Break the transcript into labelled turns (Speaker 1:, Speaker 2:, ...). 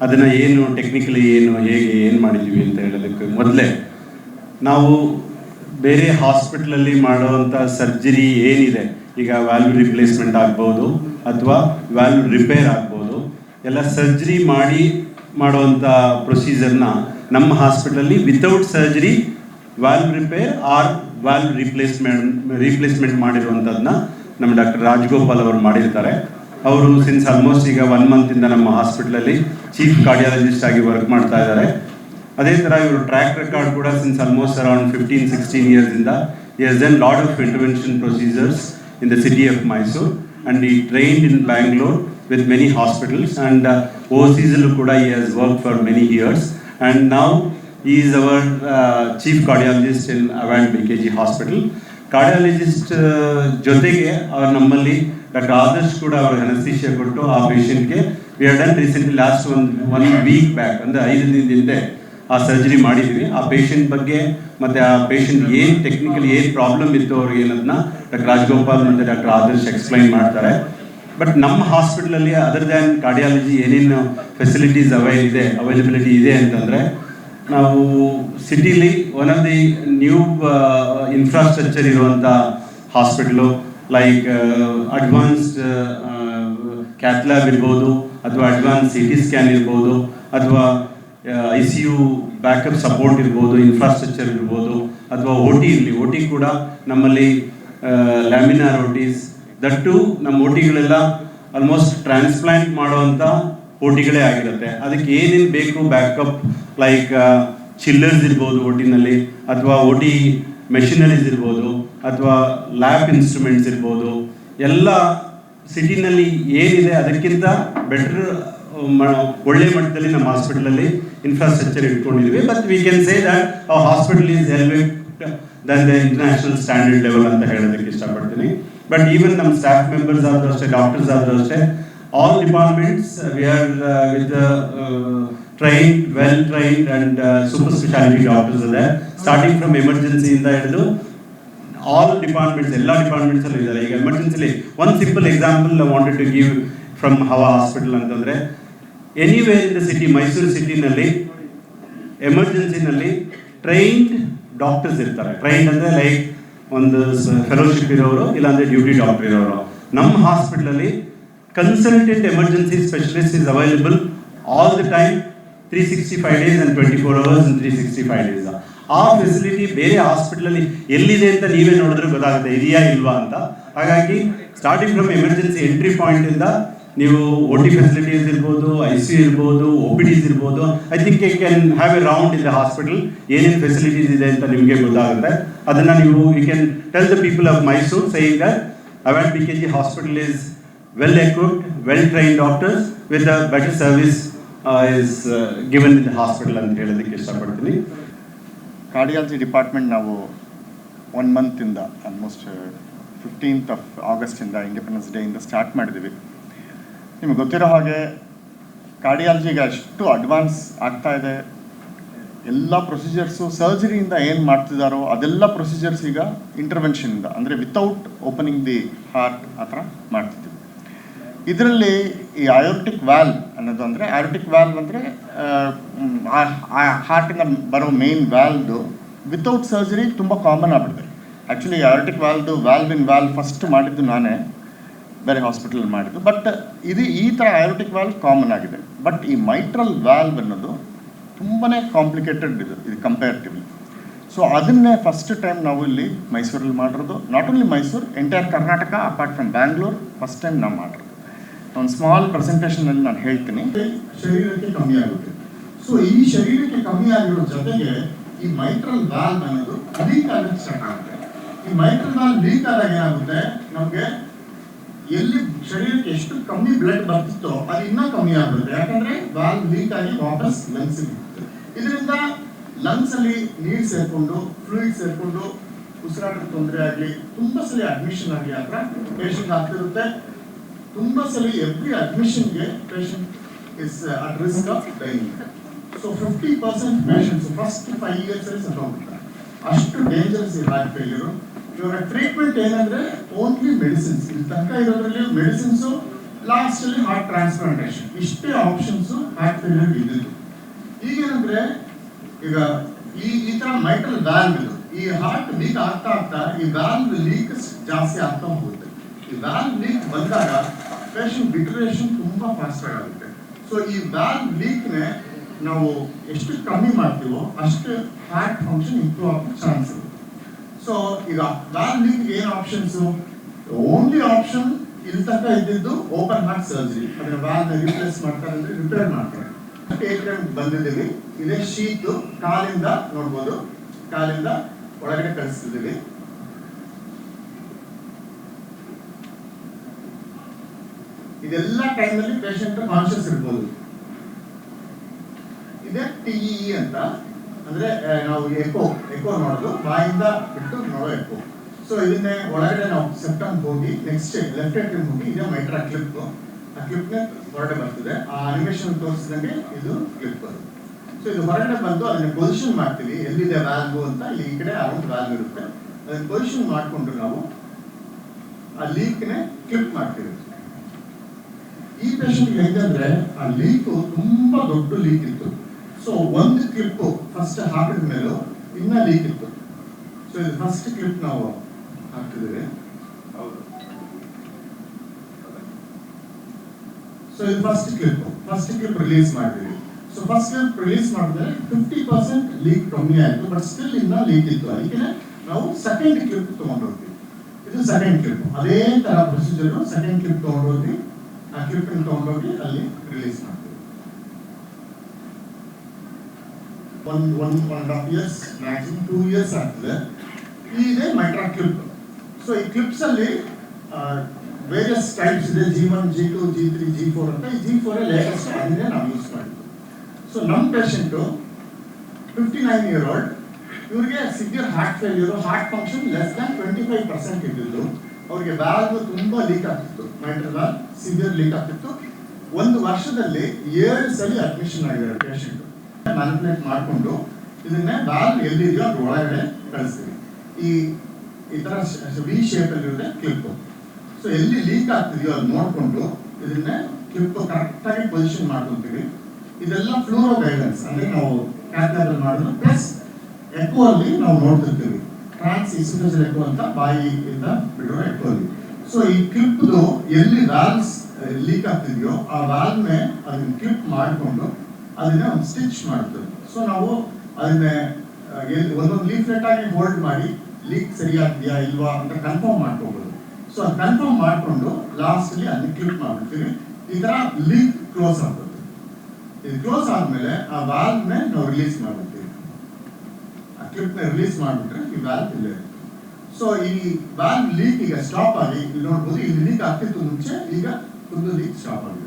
Speaker 1: ಅದನ್ನು ಏನು ಟೆಕ್ನಿಕಲಿ ಏನು ಹೇಗೆ ಏನು ಮಾಡಿದೀವಿ ಅಂತ ಹೇಳೋದಕ್ಕೆ ಮೊದಲೇ ನಾವು ಬೇರೆ ಹಾಸ್ಪಿಟ್ಲಲ್ಲಿ ಮಾಡುವಂತ ಸರ್ಜರಿ ಏನಿದೆ ಈಗ ವ್ಯಾಲ್ಯೂ ರಿಪ್ಲೇಸ್ಮೆಂಟ್ ಆಗ್ಬೋದು ಅಥವಾ ವ್ಯಾಲ್ಯೂ ರಿಪೇರ್ ಆಗ್ಬೋದು ಎಲ್ಲ ಸರ್ಜರಿ ಮಾಡಿ ಮಾಡುವಂಥ ಪ್ರೊಸೀಜರ್ನ ನಮ್ಮ ಹಾಸ್ಪಿಟಲಲ್ಲಿ without surgery valve repair or valve replacement replacement ಮಾಡಿರುವಂಥದ್ದನ್ನ ನಮ್ಮ ಡಾಕ್ಟರ್ ರಾಜಗೋಪಾಲ್ ಅವರು ಮಾಡಿರ್ತಾರೆ. ಅವರು ಸಿನ್ಸ್ ಆಲ್ಮೋಸ್ಟ್ ಈಗ ಒನ್ ಮಂತಿಂದ ನಮ್ಮ ಹಾಸ್ಪಿಟಲಲ್ಲಿ ಚೀಫ್ ಕಾರ್ಡಿಯಾಲಜಿಸ್ಟ್ ಆಗಿ ವರ್ಕ್ ಮಾಡ್ತಾ ಇದ್ದಾರೆ. ಅದೇ ಥರ ಇವರು ಟ್ರ್ಯಾಕ್ ರೆಕಾರ್ಡ್ ಕೂಡ since almost around fifteen sixteen ಇಯರ್ಸಿಂದ as then lot of intervention procedures in the city of Mysore and he trained in Bangalore with many hospitals and ಓವರ್ಸೀಸಲ್ಲೂ ಕೂಡ he has work for many years and ನಾವು is our chief cardiologist in Avand B K G hospital cardiologist ಜೊತೆಗೆ ಅವ್ರು ನಮ್ಮಲ್ಲಿ doctor Adarsh ಕೂಡ ಅವ್ರಿಗೆ anaesthesia ಕೊಟ್ಟು ಆ ಪೇಷಂಟ್ಗೆ we done recently last one one week back ಅಂದರೆ ಐದು ದಿನದ ಹಿಂದೆ ಆ ಸರ್ಜರಿ ಮಾಡಿದ್ವಿ ಆ ಪೇಷಂಟ್ ಬಗ್ಗೆ ಮತ್ತು ಆ ಪೇಷಂಟ್ ಏನು ಟೆಕ್ನಿಕಲಿ ಏನು ಪ್ರಾಬ್ಲಮ್ ಇತ್ತು ಅವ್ರಿಗೆ ಏನದನ್ನ ಡಾಕ್ಟರ್ ರಾಜಗೋಪಾಲ್ ಮತ್ತು ಡಾಕ್ಟರ್ ಆದರ್ಶ್ ಎಕ್ಸ್ಪ್ಲೈನ್ ಮಾಡ್ತಾರೆ. ಬಟ್ ನಮ್ಮ ಹಾಸ್ಪಿಟಲಲ್ಲಿ ಅದರ್ ದ್ಯಾನ್ ಕಾರ್ಡಿಯಾಲಜಿ ಏನೇನು ಫೆಸಿಲಿಟೀಸ್ ಅವೈಲ್ ಇದೆ ಅವೈಲಬಿಲಿಟಿ ಇದೆ ಅಂತಂದರೆ, ನಾವು ಸಿಟಿಲಿ one of the new infrastructure ಇರುವಂಥ hospital like advanced cath lab ಇರ್ಬೋದು, ಅಥವಾ ಅಡ್ವಾನ್ಸ್ ಸಿ ಟಿ ಸ್ಕ್ಯಾನ್ ಇರ್ಬೋದು, ಅಥವಾ I C U backup support ಇರ್ಬೋದು ಇನ್ಫ್ರಾಸ್ಟ್ರಕ್ಚರ್ ಇರ್ಬೋದು, ಅಥವಾ ಓ ಟಿ ಇರಲಿ. ಓ ಟಿ ಕೂಡ ನಮ್ಮಲ್ಲಿ ಲ್ಯಾಮಿನಾರ್ ಓ ಟಿಸ್ ದಟ್ಟು ನಮ್ಮ ಓಟಿಗಳೆಲ್ಲ ಆಲ್ಮೋಸ್ಟ್ ಟ್ರಾನ್ಸ್ಪ್ಲಾಂಟ್ ಮಾಡುವಂಥ ಓ ಟಿಗಳೇ ಆಗಿರುತ್ತೆ. ಅದಕ್ಕೆ ಏನೇನು ಬೇಕು ಬ್ಯಾಕಪ್ ಲೈಕ್ ಚಿಲ್ಲರ್ಸ್ ಇರ್ಬೋದು ಓಟಿನಲ್ಲಿ ಅಥವಾ ಓ ಟಿ ಮೆಷಿನರೀಸ್ ಇರ್ಬೋದು ಅಥವಾ ಲ್ಯಾಬ್ ಇನ್ಸ್ಟ್ರೂಮೆಂಟ್ಸ್ ಇರ್ಬೋದು, ಎಲ್ಲ ಸಿಟಿನಲ್ಲಿ ಏನಿದೆ ಅದಕ್ಕಿಂತ ಬೆಟರ್ ಒಳ್ಳೆ ಮಟ್ಟದಲ್ಲಿ ನಮ್ಮ ಹಾಸ್ಪಿಟಲಲ್ಲಿ infrastructure ಇಟ್ಕೊಂಡಿದ್ವಿ but we can say that our hospital is elevate than the international standard level ಅಂತ ಹೇಳೋದಕ್ಕೆ ಇಷ್ಟಪಡ್ತೀನಿ. ಬಟ್ ಈವನ್ ನಮ್ಮ ಸ್ಟಾಫ್ ಮೆಂಬರ್ಸ್ ಆದರೂ ಅಷ್ಟೇ ಡಾಕ್ಟರ್ಸ್ ಆದರೂ ಅಷ್ಟೇ all departments we are with trained well trained and super speciality doctors ಇದೆ starting from ಎಮರ್ಜೆನ್ಸಿಯಿಂದ ಹಿಡಿದು ಆಲ್ ಡಿಪಾರ್ಟ್ಮೆಂಟ್ಸ್ ಎಲ್ಲ ಡಿಪಾರ್ಟ್ಮೆಂಟ್ಸ್ ಅಲ್ಲಿ ಇದ್ದಾರೆ. ಈಗ ಎಮರ್ಜೆನ್ಸಿಲಿ ಒಂದು simple example wanted to give from our hospital ಅಂತಂದ್ರೆ anywhere in the city Mysuru ಸಿಟಿನಲ್ಲಿ ಎಮರ್ಜೆನ್ಸಿನಲ್ಲಿ ಟ್ರೈನ್ಡ್ ಡಾಕ್ಟರ್ಸ್ ಇರ್ತಾರೆ. ಟ್ರೈನ್ ಅಂದರೆ ಲೈಕ್ ಒಂದು ಫೆಲೋಶಿಪ್ ಇರೋರು, ಇಲ್ಲಾಂದ್ರೆ ಡ್ಯೂಟಿ ಡಾಕ್ಟರ್ ಇರೋರು. ನಮ್ಮ ಹಾಸ್ಪಿಟಲಲ್ಲಿ consultant emergency specialist is available all the time three sixty five days and twenty four hours three sixty five days ಆ ಫೆಸಿಲಿಟಿ ಬೇರೆ ಹಾಸ್ಪಿಟಲಲ್ಲಿ ಎಲ್ಲಿದೆ ಅಂತ ನೀವೇ ನೋಡಿದ್ರೆ ಗೊತ್ತಾಗುತ್ತೆ, ಇದೆಯಾ ಇಲ್ವಾ ಅಂತ. ಹಾಗಾಗಿ ಸ್ಟಾರ್ಟಿಂಗ್ ಫ್ರಮ್ ಎಮರ್ಜೆನ್ಸಿ ಎಂಟ್ರಿ ಪಾಯಿಂಟಿಂದ ನೀವು ಓ ಟಿ ಫೆಸಿಲಿಟೀಸ್ ಇರ್ಬೋದು ಐ ಸಿ ಇರ್ಬೋದು ಒ ಪಿ ಡಿಸ್ ಇರ್ಬೋದು I think you can have a round in the hospital ಏನೇನು ಫೆಸಿಲಿಟೀಸ್ ಇದೆ ಅಂತ ನಿಮಗೆ ಗೊತ್ತಾಗುತ್ತೆ. ಅದನ್ನು ನೀವು you can tell the people of Mysuru saying that Avand B K G hospital is well equipped well train doctors with a better service is given in the hospital ಅಂತ ಹೇಳೋದಕ್ಕೆ ಇಷ್ಟಪಡ್ತೀನಿ.
Speaker 2: ಕಾರ್ಡಿಯಾಲಜಿ ಡಿಪಾರ್ಟ್ಮೆಂಟ್ ನಾವು one ಮಂತಿಂದ almost fifteenth of ಆಗಸ್ಟಿಂದ independence ಡೇಯಿಂದ start ಮಾಡಿದ್ದೀವಿ ನಿಮಗೆ ಗೊತ್ತಿರೋ ಹಾಗೆ ಕಾರ್ಡಿಯಾಲಜಿಗೆ ಅಷ್ಟು ಅಡ್ವಾನ್ಸ್ ಆಗ್ತಾ ಇದೆ. ಎಲ್ಲ ಪ್ರೊಸೀಜರ್ಸು ಸರ್ಜರಿಯಿಂದ ಏನು ಮಾಡ್ತಿದ್ದಾರೋ ಅದೆಲ್ಲ ಪ್ರೊಸೀಜರ್ಸ್ ಈಗ ಇಂಟರ್ವೆನ್ಷನಿಂದ ಅಂದರೆ ವಿತೌಟ್ ಓಪನಿಂಗ್ ದಿ ಹಾರ್ಟ್ ಆ ಥರ ಮಾಡ್ತಿದ್ದೀವಿ ಇದರಲ್ಲಿ ಈ ಅಯೋಟಿಕ್ ವ್ಯಾಲ್ವ್ ಅನ್ನೋದು ಅಂದರೆ ಅಯೋಟಿಕ್ ವ್ಯಾಲ್ವ್ ಅಂದರೆ ಹಾರ್ಟಿನ ಬರೋ ಮೇನ್ ವ್ಯಾಲ್ವ್ದು ವಿತೌಟ್ ಸರ್ಜರಿ ತುಂಬ ಕಾಮನ್ ಆಗ್ಬಿಟ್ಟಿದೆ ಆ್ಯಕ್ಚುಲಿ ಅಯೋಟಿಕ್ ವ್ಯಾಲ್ವ್ದು ವ್ಯಾಲ್ವ್ ಇನ್ ವ್ಯಾಲ್ವ್ ಫಸ್ಟ್ ಮಾಡಿದ್ದು ನಾನೇ, ಬೇರೆ ಹಾಸ್ಪಿಟಲ್ ಮಾಡಿದ್ದು. ಬಟ್ ಇದು ಈ ಥರ ಅಯೋಟಿಕ್ ವ್ಯಾಲ್ವ್ ಕಾಮನ್ ಆಗಿದೆ. ಬಟ್ ಈ ಮೈಟ್ರಲ್ ವ್ಯಾಲ್ವ್ ಅನ್ನೋದು ತುಂಬಾ ಕಾಂಪ್ಲಿಕೇಟೆಡ್ ಇದು ಇದು ಕಂಪೇರ್ಟಿವ್ಲಿ ಸೊ ಅದನ್ನೇ ಫಸ್ಟ್ ಟೈಮ್ ನಾವು ಇಲ್ಲಿ ಮೈಸೂರಲ್ಲಿ ಮಾಡಿರೋದು. Not only Mysuru entire Karnataka apart from Bangalore first time ನಾವು ಮಾಡಿರೋದು. ಒಂದು ಸ್ಮಾಲ್ ಪ್ರೆಸೆಂಟೇಷನಲ್ಲಿ ನಾನು ಹೇಳ್ತೀನಿ.
Speaker 3: ಶರೀರಕ್ಕೆ ಕಮ್ಮಿ ಆಗುತ್ತೆ. ಸೊ ಈ ಶರೀರಕ್ಕೆ ಕಮ್ಮಿ ಆಗಿರೋ ಜೊತೆಗೆ ಈ ಮೈಟ್ರಲ್ ವಾಲ್ವ್ ಅನ್ನೋದು ಲೀಕ್ ಆಗಕ್ಕೆ ಸ್ಟಾರ್ಟ್ ಆಗುತ್ತೆ. ಈ ಮೈಟ್ರಲ್ ವಾಲ್ವ್ ಲೀಕ್ ಆದಾಗ ಏನಾಗುತ್ತೆ? ನಮಗೆ ಎಲ್ಲಿ ಶರೀರಕ್ಕೆ ಎಷ್ಟು ಕಮ್ಮಿ ಬ್ಲಡ್ ಬರ್ತಿತ್ತೋ ಅದು ಇನ್ನೂ ಕಮ್ಮಿ ಆಗ್ಬಿಡುತ್ತೆ ಯಾಕಂದ್ರೆ ವಾಲ್ವ್ ಲೀಕ್ ಆಗಿ ವಾಪಸ್ ಲಂಗ್ಸ್ ಇದರಿಂದ ಲಂಗ್ಸ್ ಅಲ್ಲಿ ನೀರು ಸೇರ್ಕೊಂಡು ಫ್ಲೂಯಿಡ್ ಸೇರ್ಕೊಂಡು, ಉಸಿರಾಟದ ತೊಂದರೆ ಆಗಲಿ, ತುಂಬಾ ಸಲ ಅಡ್ಮಿಷನ್ ಆಗಲಿ ಹತ್ರ ಪೇಷಂಟ್ ಆಗ್ತಿರುತ್ತೆ. ತುಂಬಾ ಸಲ every ಅಡ್ಮಿಷನ್ಗೆ patient is at risk of dying so fifty percent patients first five years ಅಲ್ಲಿ ಸತ್ತೋಗ್ಬಿಡ್ತಾರೆ ಅಷ್ಟು ಡೇಂಜರಸ್ ಈ ಹಾರ್ಟ್ ಫೇಲ್ಯೂರು ಇವರ ಟ್ರೀಟ್ಮೆಂಟ್ ಏನಂದ್ರೆ ಓನ್ಲಿ ಮೆಡಿಸಿನ್ಸ್ ಇಲ್ಲಿ ತನಕ ಇರೋದ್ರಲ್ಲಿ ಮೆಡಿಸಿನ್ಸು ಲಾಸ್ಟಲ್ಲಿ ಹಾರ್ಟ್ ಟ್ರಾನ್ಸ್ಪ್ಲಾಂಟೇಷನ್ ಇಷ್ಟೇ ಆಪ್ಷನ್ಸು ಹಾರ್ಟ್ ಫೇಲ್ಯೂರ್ ಇದ್ದಿದ್ದು. ಈಗೇನಂದ್ರೆ, ಈಗ ಈ ಈ ತರ ಮೈಟ್ರಲ್ ವ್ಯಾಲ್ವ್ ಇದು. ಈ ಹಾರ್ಟ್ ಲೀಕ್ ಆಗ್ತಾ ಆಗ್ತಾ ಈ ವ್ಯಾಲ್ವ್ ಲೀಕ್ ಜಾಸ್ತಿ ಆಗ್ತಾ ಹೋಗುತ್ತೆ. ವ್ಯಾಲ್ವ್ ಲೀಕ್ ಬಂದಾಗ ಪೇಷಂಟ್ ಡಿಟರೇಷನ್ ತುಂಬಾ ಫಾಸ್ಟ್ ಆಗುತ್ತೆ. ಸೊ ಈ ವ್ಯಾಲ್ವ್ ಲೀಕ್ನೆ ನಾವು ಎಷ್ಟು ಕಮ್ಮಿ ಮಾಡ್ತೀವೋ ಅಷ್ಟು ಹಾರ್ಟ್ ಫಂಕ್ಷನ್ ಇಂಪ್ರೂವ್ ಆಗೋ ಚಾನ್ಸ್ ಸೊ ಈಗ ವ್ಯಾಲ್ವ್ ಲೀಕ್ ಏನ್ ಆಪ್ಷನ್ಸ್ ಓನ್ಲಿ ಆಪ್ಷನ್ ಇಲ್ಲಿ ತನಕ ಇದ್ದಿದ್ದು ಓಪನ್ ಹಾರ್ಟ್ ಸರ್ಜರಿ ಅದನ್ನ ವ್ಯಾನ್ ರಿಪ್ಲೇಸ್ ಮಾಡ್ತಾರೆ ಅಂದ್ರೆ ರಿಪೇರ್ ಮಾಡ್ತಾರೆ. ಏಪ್ರಿಲ್ ಬಂದಿದ್ದೀವಿ. ಇದೇ ಶೀತು ಕಾಲಿಂದ ನೋಡ್ಬೋದು. ಕಾಲಿಂದ ಒಳಗಡೆ ಕಳಿಸ್ತಿದ್ದೀವಿ. ಇದೆಲ್ಲ ಟೈಮಲ್ಲಿ ಪೇಷಂಟ್ ಕಾನ್ಶಿಯಸ್ ಇರ್ಬೋದು. ಇದೆ ಟಿಇ ಅಂತ. ಅಂದ್ರೆ ನಾವು ಎಕೋ ಎಕೋ ನೋಡೋದು ಬಾಯಿಂದ ಬಿಟ್ಟು ನೋಡೋ ಎಕೋ ಸೊ ಇದನ್ನೇ ಒಳಗಡೆ ನಾವು ಸೆಪ್ಟಮ್ ಹೋಗಿ ನೆಕ್ಸ್ಟ್ ಲೆಫ್ಟ್ ಹ್ಯಾಂಡ್ ಹೋಗಿ, ಇದೇ ಮೈಟ್ರಾ ಕ್ಲಿಪ್ ಆ ಕ್ಲಿಪ್ನೇ ಹೊರಗಡೆ ಬರ್ತದೆ. ಆ ಅನಿಮೇಷನ್ ತೋರಿಸಿದಂಗೆ ಇದು ಕ್ಲಿಪ್ ಬರುತ್ತೆ ಸೊ ಇದು ಹೊರಗಡೆ ಬಂದು ಅದನ್ನ ಪೊಸಿಷನ್ ಮಾಡ್ತೀವಿ. ಎಲ್ಲಿದೆ ವ್ಯಾಲ್ವ್ ಅಂತ, ಇಲ್ಲಿ ಈ ಕಡೆ ಅರೌಂಡ್ ವ್ಯಾಲ್ಯೂ ಇರುತ್ತೆ. ಅದನ್ನ ಪೊಸಿಷನ್ ಮಾಡಿಕೊಂಡು ನಾವು ಆ ಲೀಕ್ನೆ ಕ್ಲಿಪ್ ಮಾಡ್ತೀವಿ. ಈ ಪೇಷಂಟ್ ಹೆಂಗಂದ್ರೆ, ಆ ಲೀಕ್ ತುಂಬಾ ದೊಡ್ಡ ಲೀಕ್ ಇತ್ತು. ಸೊ ಒಂದು ಕ್ಲಿಪ್ ಫಸ್ಟ್ ಹಾಕಿದ ಮೇಲೂ ಇನ್ನ ಲೀಕ್ ಇತ್ತು. ಸೊ ಇದು ಫಸ್ಟ್ ಕ್ಲಿಪ್ ನಾವು ಹಾಕ್ತಿದ್ದೀವಿ ಸೊ ಇದು first clip first clip release ಮಾಡಿದ್ವಿ ಸೊ ಫಸ್ಟ್ ಕ್ಲಿಪ್ ರಿಲೀಸ್ ಮಾಡಿದ್ರೆ ಫಿಫ್ಟಿ ಪರ್ಸೆಂಟ್ ಲೀಕ್ ಕಮ್ಮಿ ಆಯಿತು ಬಟ್ ಸ್ಟಿಲ್ ಇನ್ನ ಲೀಕ್ ಇತ್ತು. ಅದಕ್ಕೆ ನಾವು ಸೆಕೆಂಡ್ ಕ್ಲಿಪ್ ತಗೊಂಡೋಗ್ತೀವಿ ಇದು ಸೆಕೆಂಡ್ ಕ್ಲಿಪ್ ಅದೇ ತರ ಪ್ರೊಸೀಜರ್ ಸೆಕೆಂಡ್ ಕ್ಲಿಪ್ ತಗೊಂಡೋಗಿ ಆ ಕ್ಲಿಪ್ ತಗೊಂಡೋಗಿ ಅಲ್ಲಿ ರಿಲೀಸ್ ಮಾಡ್ತೀವಿ one one one half years maximum two years ಆಗ್ತದೆ. ಇದೆ ಮೈಟ್ರಾ ಕ್ಲಿಪ್ ಸೊ ಈ ಕ್ಲಿಪ್ಸ್ ಅಲ್ಲಿ ವೇರಿಯಸ್ ಟೈಪ್ಸ್ ಇದೆ. G one G two G three G four ಅಂತ. ಈ ಜಿ ಫೋರ್ ಲೇಟೆಸ್ಟ್ ಅದನ್ನೇ ನಾವು ಯೂಸ್ ಮಾಡಿದ್ವಿ ಸೊ ನಮ್ಮ patient fifty nine year old ಇವರಿಗೆ severe heart failure heart function less than twenty five percent ಇದ್ದಿದ್ದು. ಅವ್ರಿಗೆ ಬ್ಯಾಗ್ ತುಂಬ ಲೀಕ್ ಆಗ್ತಿತ್ತು. ಮೈಟ್ರಲ್ ಸಿವಿಯರ್ ಲೀಕ್ ಆಗ್ತಿತ್ತು. ಒಂದು ವರ್ಷದಲ್ಲಿ ಏಳು ಸಲ ಅಡ್ಮಿಷನ್ ಆಗಿದ್ದಾರೆ ಪೇಷಂಟ್ ಮ್ಯಾನಿಪುಲೇಟ್ ಮಾಡಿಕೊಂಡು ಇದನ್ನೇ ಬಾಲ್ ಎಲ್ಲಿದೆಯೋ ಅದ್ರ ಒಳಗಡೆ ಕಳಿಸ್ತೀವಿ ಈ ಈ ತರ ವಿ ಶೇಪ್ ಅಲ್ಲಿ ಇರುತ್ತೆ ಕ್ಲಿಪ್ ಸೊ ಎಲ್ಲಿ ಲೀಕ್ ಆಗ್ತಿದೆಯೋ ಅದು ನೋಡ್ಕೊಂಡು ಇದನ್ನೇ ಕ್ಲಿಪ್ ಕರೆಕ್ಟಾಗಿ ಪೊಸಿಷನ್ ಮಾಡ್ಕೊತೀವಿ. ಇದೆಲ್ಲ ಫ್ಲೋರೋ ಗೈಡೆನ್ಸ್ ಅಂದ್ರೆ ನಾವು ಕ್ಯಾಥರ್ ಮಾಡೋದು ಪ್ಲಸ್ ಎಕೋ ಅಲ್ಲಿ ನಾವು ನೋಡ್ತಿರ್ತೀವಿ. ಟ್ರಾನ್ಸ್ ಇಸ್ಯೂಸ್ ಎಕೋ ಅಂತ ಬಾಯಿಯಿಂದ ಬಿಡೋ ಎಕೋ ಅಲ್ಲಿ. ಸೊ ಈ ಕ್ಲಿಪ್ದು ಎಲ್ಲಿ ವ್ಯಾಲ್ಸ್ ಲೀಕ್ ಆಗ್ತಿದೆಯೋ ಆ ವ್ಯಾಲ್ನೆ ಅದನ್ನ ಕ್ಲಿಪ್ ಮಾಡಿಕೊಂಡು ಅದನ್ನ ಒಂದು ಸ್ಟಿಚ್ ಮಾಡ್ತೇವೆ. ಸೊ ನಾವು ಅದನ್ನ ಒಂದೊಂದು ಲೀಫ್ಲೆಟ್ ಆಗಿ ಹೋಲ್ಡ್ ಮಾಡಿ ಲೀಕ್ ಸರಿಯಾಗಿದೆಯಾ ಇಲ್ವಾ ಅಂತ ಕನ್ಫರ್ಮ್ ಮಾಡ್ಕೋಬೋದು. ಸೊ ಅದು ಕನ್ಫರ್ಮ್ ಮಾಡಿಕೊಂಡು ಲಾಸ್ಟ್ ಅಲ್ಲಿ ಅದನ್ನ ಕ್ಲಿಪ್ ಮಾಡ್ಬಿಡ್ತೀವಿ. ಈ ಥರ ಲೀಕ್ ಕ್ಲೋಸ್ ಆಗ್ತದೆ. ಇದು ಕ್ಲೋಸ್ ಆದ್ಮೇಲೆ ಆ ವಾಲ್ವ್ನೇ ನಾವು ರಿಲೀಸ್ ಮಾಡ್ಬಿಡ್ತೀವಿ. ಆ ಕ್ಲಿಪ್ನ ರಿಲೀಸ್ ಮಾಡ್ಬಿಟ್ರೆ ಈ ವಾಲ್ವ್ ಇಲ್ಲೇ ಸೊ ಈ ವಾಲ್ವ್ ಲೀಕ್ ಈಗ ಸ್ಟಾಪ್ ಆಗಿ ಇಲ್ಲಿ ನೋಡ್ಬೋದು ಇಲ್ಲಿ ಲೀಕ್ ಆಗ್ತಿತ್ತು ಮುಂಚೆ ಈಗ ಫುಲ್ ಲೀಕ್ ಸ್ಟಾಪ್ ಆಗಿದೆ